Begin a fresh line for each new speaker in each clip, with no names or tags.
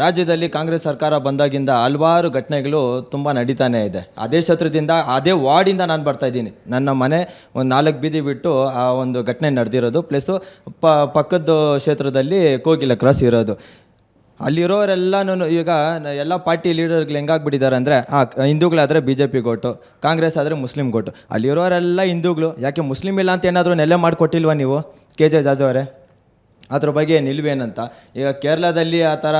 ರಾಜ್ಯದಲ್ಲಿ ಕಾಂಗ್ರೆಸ್ ಸರ್ಕಾರ ಬಂದಾಗಿಂದ ಹಲವಾರು ಘಟನೆಗಳು ತುಂಬ ನಡೀತಾನೆ ಇದೆ. ಅದೇ ಕ್ಷೇತ್ರದಿಂದ ಅದೇ ವಾರ್ಡಿಂದ ನಾನು ಬರ್ತಾ ಇದ್ದೀನಿ. ನನ್ನ ಮನೆ ಒಂದು ನಾಲ್ಕು ಬೀದಿ ಬಿಟ್ಟು ಆ ಒಂದು ಘಟನೆ ನಡೆದಿರೋದು. ಪ್ಲಸ್ಸು ಪ ಪಕ್ಕದ ಕ್ಷೇತ್ರದಲ್ಲಿ ಕೋಗಿಲ ಕ್ರಾಸ್ ಇರೋದು. ಅಲ್ಲಿರೋರೆಲ್ಲನೂ ಈಗ ಎಲ್ಲ ಪಾರ್ಟಿ ಲೀಡರ್ಗಳು ಹೆಂಗಾಗ್ಬಿಟ್ಟಿದ್ದಾರೆ ಅಂದರೆ ಹಾಂ ಹಿಂದೂಗಳಾದರೆ ಬಿ ಜೆ ಪಿ ಗೋಟು ಕಾಂಗ್ರೆಸ್ ಆದರೆ ಮುಸ್ಲಿಂ ಗೋಟು ಅಲ್ಲಿರೋರೆಲ್ಲ ಹಿಂದೂಗಳು. ಯಾಕೆ ಮುಸ್ಲಿಂ ಇಲ್ಲ ಅಂತ ಏನಾದರೂ ನೆಲೆ ಮಾಡಿಕೊಟ್ಟಿಲ್ವಾ ನೀವು, ಕೆ ಜೆ ಜಾಜು ಅವರೇ? ಅದ್ರ ಬಗ್ಗೆ ನಿಲುವೇನಂತ ಈಗ ಕೇರಳದಲ್ಲಿ ಆ ಥರ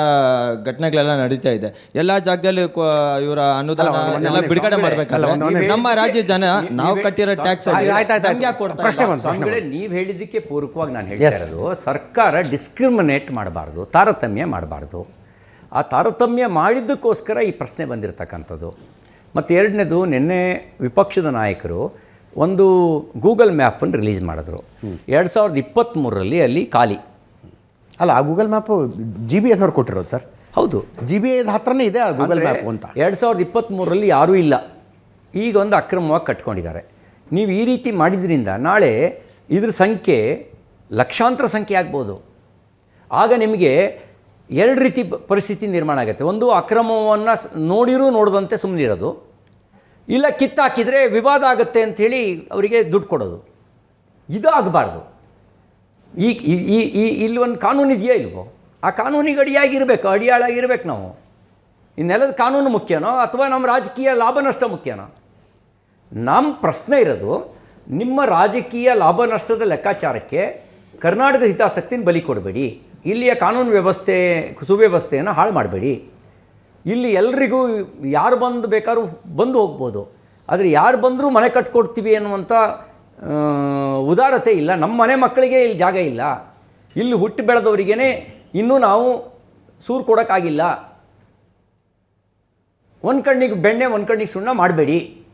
ಘಟನೆಗಳೆಲ್ಲ ನಡೀತಾ ಇದೆ. ಎಲ್ಲ ಜಾಗದಲ್ಲಿ ಇವರ ಅನುದಾನ ಎಲ್ಲ ಬಿಡುಗಡೆ ಮಾಡ್ಬೇಕಲ್ಲ ನಮ್ಮ ರಾಜ್ಯ ಜನ ನಾವು ಕಟ್ಟಿರೋ ಟ್ಯಾಕ್ಸ್
ಆಯ್ತು, ಆಯ್ತು, ಆಯ್ತು. ಪ್ರಶ್ನೆ
ಇಲ್ಲ?
ಬಂತು,
ಸ್ವಾಮಿಗಳೇ ನೀವು ಹೇಳಿದ್ದಕ್ಕೆ ಪೂರಕವಾಗಿ ನಾನು ಹೇಳ್ತಾ ಇರೋದು ಸರ್ಕಾರ ಡಿಸ್ಕ್ರಿಮಿನೇಟ್ ಮಾಡಬಾರ್ದು ತಾರತಮ್ಯ ಮಾಡಬಾರ್ದು. ಆ ತಾರತಮ್ಯ ಮಾಡಿದ್ದಕ್ಕೋಸ್ಕರ ಈ ಪ್ರಶ್ನೆ ಬಂದಿರತಕ್ಕಂಥದ್ದು. ಮತ್ತು ಎರಡನೇದು ನಿನ್ನೆ ವಿಪಕ್ಷದ ನಾಯಕರು ಒಂದು ಗೂಗಲ್ ಮ್ಯಾಪನ್ನು ರಿಲೀಸ್ ಮಾಡಿದ್ರು. ಎರಡು ಸಾವಿರದ ಇಪ್ಪತ್ತ್ಮೂರರಲ್ಲಿ ಅಲ್ಲಿ ಖಾಲಿ.
ಅಲ್ಲ ಆ ಗೂಗಲ್ ಮ್ಯಾಪು ಜಿ ಬಿ ಎದವ್ರು ಕೊಟ್ಟಿರೋದು ಸರ್.
ಹೌದು.
ಜಿ ಬಿ ಐದು ಹತ್ರನೇ ಇದೆ ಆ ಗೂಗಲ್ ಮ್ಯಾಪ್ ಅಂತ.
ಎರಡು ಸಾವಿರದ ಇಪ್ಪತ್ತ್ಮೂರರಲ್ಲಿ ಯಾರೂ ಇಲ್ಲ. ಈಗ ಒಂದು ಅಕ್ರಮವಾಗಿ ಕಟ್ಕೊಂಡಿದ್ದಾರೆ. ನೀವು ಈ ರೀತಿ ಮಾಡಿದ್ರಿಂದ ನಾಳೆ ಇದ್ರ ಸಂಖ್ಯೆ ಲಕ್ಷಾಂತರ ಸಂಖ್ಯೆ ಆಗ್ಬೋದು. ಆಗ ನಿಮಗೆ ಎರಡು ರೀತಿ ಪರಿಸ್ಥಿತಿ ನಿರ್ಮಾಣ ಆಗುತ್ತೆ. ಒಂದು ಅಕ್ರಮವನ್ನು ನೋಡಿರೂ ನೋಡದಂತೆ ಸುಮ್ಮನಿರೋದು ಇಲ್ಲ ಕಿತ್ತಾಕಿದರೆ ವಿವಾದ ಆಗುತ್ತೆ ಅಂಥೇಳಿ ಅವರಿಗೆ ದುಡ್ಡು ಕೊಡೋದು. ಇದು ಆಗಬಾರ್ದು ಈ, ಈ- ಈ ಇಲ್ಲಿ ಒಂದು ಕಾನೂನು ಇದೆಯಾ ಇಲ್ವೋ? ಆ ಕಾನೂನಿಗೆ ಅಡಿಯಾಗಿರ್ಬೇಕು, ಅಡಿಯಾಳಾಗಿರ್ಬೇಕು ನಾವು. ಈ ಕಾನೂನು ಮುಖ್ಯನೋ, ಅಥವಾ ನಮ್ಮ ರಾಜಕೀಯ ಲಾಭ ನಷ್ಟ ಮುಖ್ಯನೋ? ನಮ್ಮ ಪ್ರಶ್ನೆ ಇರೋದು, ನಿಮ್ಮ ರಾಜಕೀಯ ಲಾಭ ನಷ್ಟದ ಲೆಕ್ಕಾಚಾರಕ್ಕೆ ಕರ್ನಾಟಕದ ಹಿತಾಸಕ್ತಿನ ಬಲಿ ಕೊಡಬೇಡಿ. ಇಲ್ಲಿಯ ಕಾನೂನು ವ್ಯವಸ್ಥೆ, ಸುವ್ಯವಸ್ಥೆಯನ್ನು ಹಾಳು ಮಾಡಬೇಡಿ. ಇಲ್ಲಿ ಎಲ್ರಿಗೂ ಯಾರು ಬಂದು ಬೇಕಾದ್ರೂ ಬಂದು ಹೋಗ್ಬೋದು. ಆದರೆ ಯಾರು ಬಂದರೂ ಮನೆ ಕಟ್ಕೊಡ್ತೀವಿ ಅನ್ನುವಂಥ ಉದಾರತೆ ಇಲ್ಲ. ನಮ್ಮ ಮನೆ ಮಕ್ಕಳಿಗೆ ಇಲ್ಲಿ ಜಾಗ ಇಲ್ಲ. ಇಲ್ಲಿ ಹುಟ್ಟಿ ಬೆಳೆದವರಿಗೇ ಇನ್ನೂ ನಾವು ಸೂರು ಕೊಡೋಕ್ಕಾಗಿಲ್ಲ. ಒಂದು ಕಣ್ಣಿಗೆ ಬೆಣ್ಣೆ, ಒಂದು ಕಣ್ಣಿಗೆ ಸುಣ್ಣ ಮಾಡಬೇಡಿ.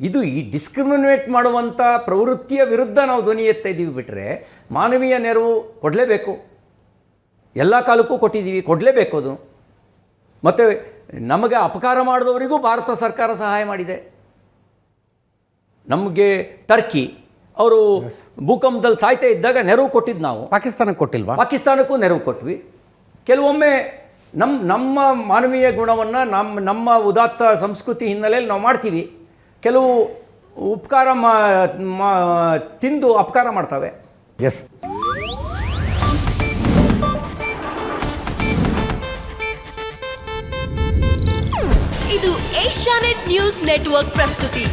ಇದು ಈ ಡಿಸ್ಕ್ರಿಮಿನೇಟ್ ಮಾಡುವಂಥ ಪ್ರವೃತ್ತಿಯ ವಿರುದ್ಧ ನಾವು ಧ್ವನಿ ಎತ್ತಾ ಇದ್ದೀವಿ ಬಿಟ್ಟರೆ ಮಾನವೀಯ ನೆರವು ಕೊಡಲೇಬೇಕು. ಎಲ್ಲ ಕಾಲಕ್ಕೂ ಕೊಟ್ಟಿದ್ದೀವಿ ಕೊಡಲೇಬೇಕು ಅದು. ಮತ್ತು ನಮಗೆ ಅಪಕಾರ ಮಾಡಿದವರಿಗೂ ಭಾರತ ಸರ್ಕಾರ ಸಹಾಯ ಮಾಡಿದೆ. ನಮಗೆ ಟರ್ಕಿ ಅವರು ಭೂಕಂಪದಲ್ಲಿ ಸಾಯ್ತಾ ಇದ್ದಾಗ ನೆರವು ಕೊಟ್ಟಿದ್ದು ನಾವು.
ಪಾಕಿಸ್ತಾನಕ್ಕೆ ಕೊಟ್ಟಿಲ್ವಾ?
ಪಾಕಿಸ್ತಾನಕ್ಕೂ ನೆರವು ಕೊಟ್ವಿ. ಕೆಲವೊಮ್ಮೆ ನಮ್ಮ ನಮ್ಮ ಮಾನವೀಯ ಗುಣವನ್ನು ನಮ್ಮ ನಮ್ಮ ಉದಾತ್ತ ಸಂಸ್ಕೃತಿ ಹಿನ್ನೆಲೆಯಲ್ಲಿ ನಾವು ಮಾಡ್ತೀವಿ. ಕೆಲವು ಉಪಕಾರ ಮಾ ಮಾ- ತಿಂದು ಅಪಕಾರ ಮಾಡ್ತವೆ.
ಎಸ್
ಇದು ಏಷ್ಯಾನೆಟ್ ನ್ಯೂಸ್ ನೆಟ್ವರ್ಕ್ ಪ್ರಸ್ತುತಿ.